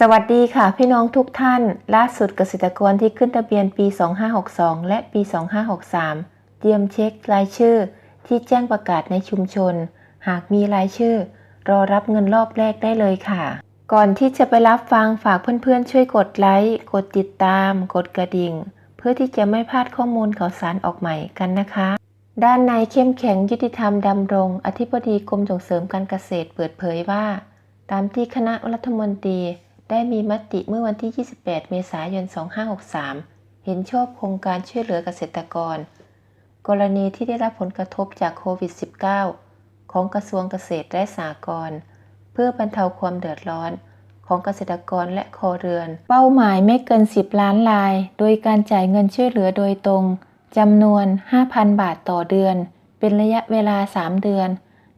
สวัสดีค่ะ พี่น้องทุกท่าน ล่าสุดเกษตรกรที่ขึ้นทะเบียนปี 2562 และปี 2563 เตรียมเช็ครายชื่อ ที่แจ้งประกาศในชุมชน หากมีรายชื่อ รอรับเงินรอบแรกได้เลยค่ะ ก่อนที่จะไปรับฟังฝากเพื่อนๆ ช่วยกดไลค์กดติดตาม กดกระดิ่ง เพื่อที่จะไม่พลาดข้อมูลข่าวสารออกใหม่กันนะคะ ด้านในเข้มแข็งยุติธรรมดำรง อธิบดีกรมส่งเสริมการเกษตรเปิดเผยว่า ตามที่คณะรัฐมนตรี ได้มีมติเมื่อวันที่ 28 เมษายน 2563 เห็นชอบโครงการช่วยเหลือเกษตรกร กรณีที่ได้รับผลกระทบจากโควิด -19 ของกระทรวงเกษตรและสหกรณ์เพื่อบรรเทาความเดือดร้อนของเกษตรกรและครัวเรือน เป้าหมายไม่เกิน 10 ล้านราย โดยการจ่ายเงินช่วยเหลือโดยตรงจำนวน 5,000 บาทต่อเดือน เป็นระยะเวลา 3 เดือน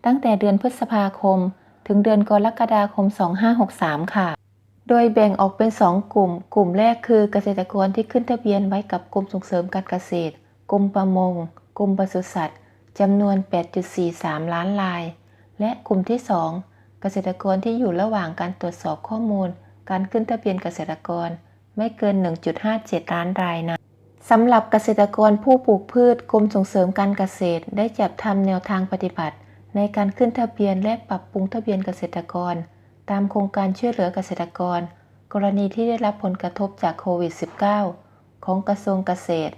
ตั้งแต่เดือนพฤษภาคม ถึงเดือนกรกฎาคม 2563 ค่ะ โดยแบ่งออกเป็น 2 กลุ่ม กลุ่มแรกคือเกษตรกรที่ขึ้นทะเบียนไว้กับกรมส่งเสริมการเกษตร กรมประมง กรมปศุสัตว์จำนวน 8.43 ล้านราย และกลุ่มที่ 2 เกษตรกรที่อยู่ระหว่างการตรวจสอบข้อมูล การขึ้นทะเบียนเกษตรกร ไม่เกิน 1.57 ล้านรายนะสำหรับเกษตรกรผู้ปลูกพืชกรมส่งเสริมการเกษตร ได้จัดทำแนวทางปฏิบัติ ในการขึ้นทะเบียนและปรับปรุงทะเบียนเกษตรกร ตามโครงการช่วยเหลือเกษตรกร กรณีที่ได้รับผลกระทบจากโควิด -19 ของกระทรวงเกษตร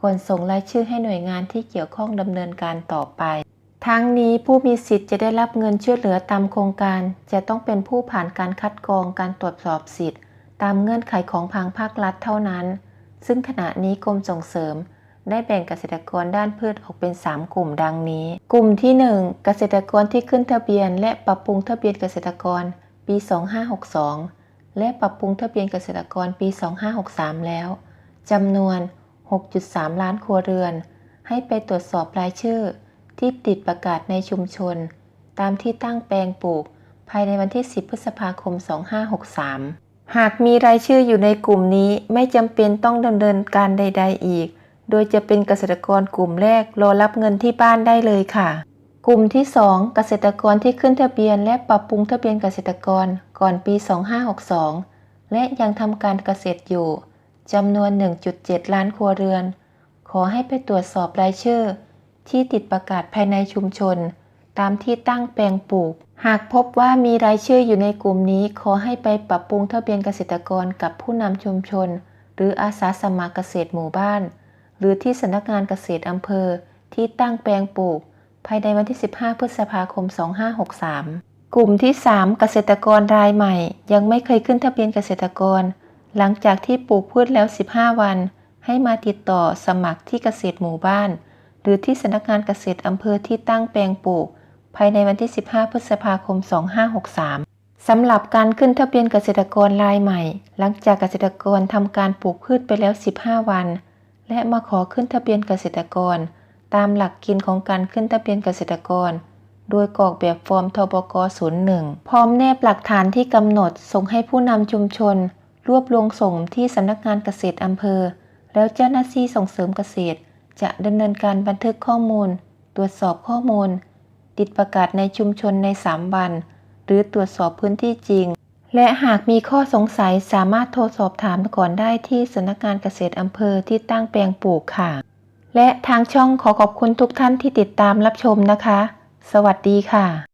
ก่อนส่งรายชื่อให้หน่วยงานที่เกี่ยวข้องดำเนินการต่อไป ทั้งนี้ผู้มีสิทธิ์จะได้รับเงินช่วยเหลือตามโครงการ จะต้องเป็นผู้ผ่านการคัดกรองการตรวจสอบสิทธิ์ ตามเงื่อนไขของทางภาครัฐเท่านั้น ซึ่งขณะนี้กรมส่งเสริม ได้แบ่งเกษตรกรด้านพืชออกเป็น 3 กลุ่มดังนี้ กลุ่มที่ 1 เกษตรกรที่ขึ้นทะเบียน และปรับปรุงทะเบียนเกษตรกรปี 2562 และปรับปรุงทะเบียนเกษตรกรปี 2563 แล้วจำนวน 6.3 ล้านครัวเรือน ให้ไปตรวจสอบรายชื่อ ที่ติดประกาศในชุมชน ตามที่ตั้งแปลงปลูก ภายในวันที่ 10 พฤษภาคม 2563 หากมีรายชื่ออยู่ในกลุ่มนี้ไม่จำเป็นต้องดำเนินการใด ๆ อีก โดยจะเป็นเกษตรกรกลุ่มแรกรอรับเงินที่บ้านได้เลยค่ะ กลุ่มที่ 2 เกษตรกรที่ขึ้นทะเบียน และปรับปรุงทะเบียนเกษตรกรก่อนปี 2562 และยังทำการเกษตรอยู่จำนวน 1.7 ล้านครัวเรือน ขอให้ไปตรวจสอบรายชื่อ ที่ติดประกาศภายในชุมชน ตามที่ตั้งแปลงปลูก หากพบว่ามีรายชื่ออยู่ในกลุ่มนี้ ขอให้ไปปรับปรุงทะเบียนเกษตรกรกับผู้นำชุมชน หรืออาสาสมัครเกษตรหมู่บ้าน หรือที่สำนักงานเกษตรอำเภอที่ตั้งแปลงปลูก ภายในวันที่ 15 พฤษภาคม 2563 กลุ่มที่ 3 เกษตรกรรายใหม่ ยังไม่เคยขึ้นทะเบียนเกษตรกร หลังจากที่ปลูกพืชแล้ว 15 วัน ให้มาติดต่อสมัครที่เกษตรหมู่บ้าน หรือที่สำนักงานเกษตรอำเภอที่ตั้งแปลงปลูก ภายในวันที่ 15 พฤษภาคม 2563สำหรับการขึ้นทะเบียนเกษตรกรรายใหม่ หลังจากเกษตรกรทำการปลูกพืชไปแล้ว 15 วัน และมาขอขึ้นทะเบียนเกษตรกร ตามหลักเกณฑ์ของการขึ้นทะเบียนเกษตรกร โดยกรอกแบบฟอร์มทบก 01 พร้อมแนบหลักฐานที่กำหนดส่งให้ผู้นำชุมชน รวบรวมส่งที่สำนักงานเกษตรอำเภอ แล้วเจ้าหน้าที่ส่งเสริมเกษตร จะดำเนินการบันทึกข้อมูล ตรวจสอบข้อมูล ติดประกาศในชุมชนใน 3 วัน หรือตรวจสอบพื้นที่จริง และหากมีข้อสงสัยสามารถโทรสอบถามก่อนได้ที่สำนักงานเกษตรอำเภอที่ตั้งแปลงปลูกค่ะ และทางช่องขอขอบคุณทุกท่านที่ติดตามรับชมนะคะ สวัสดีค่ะ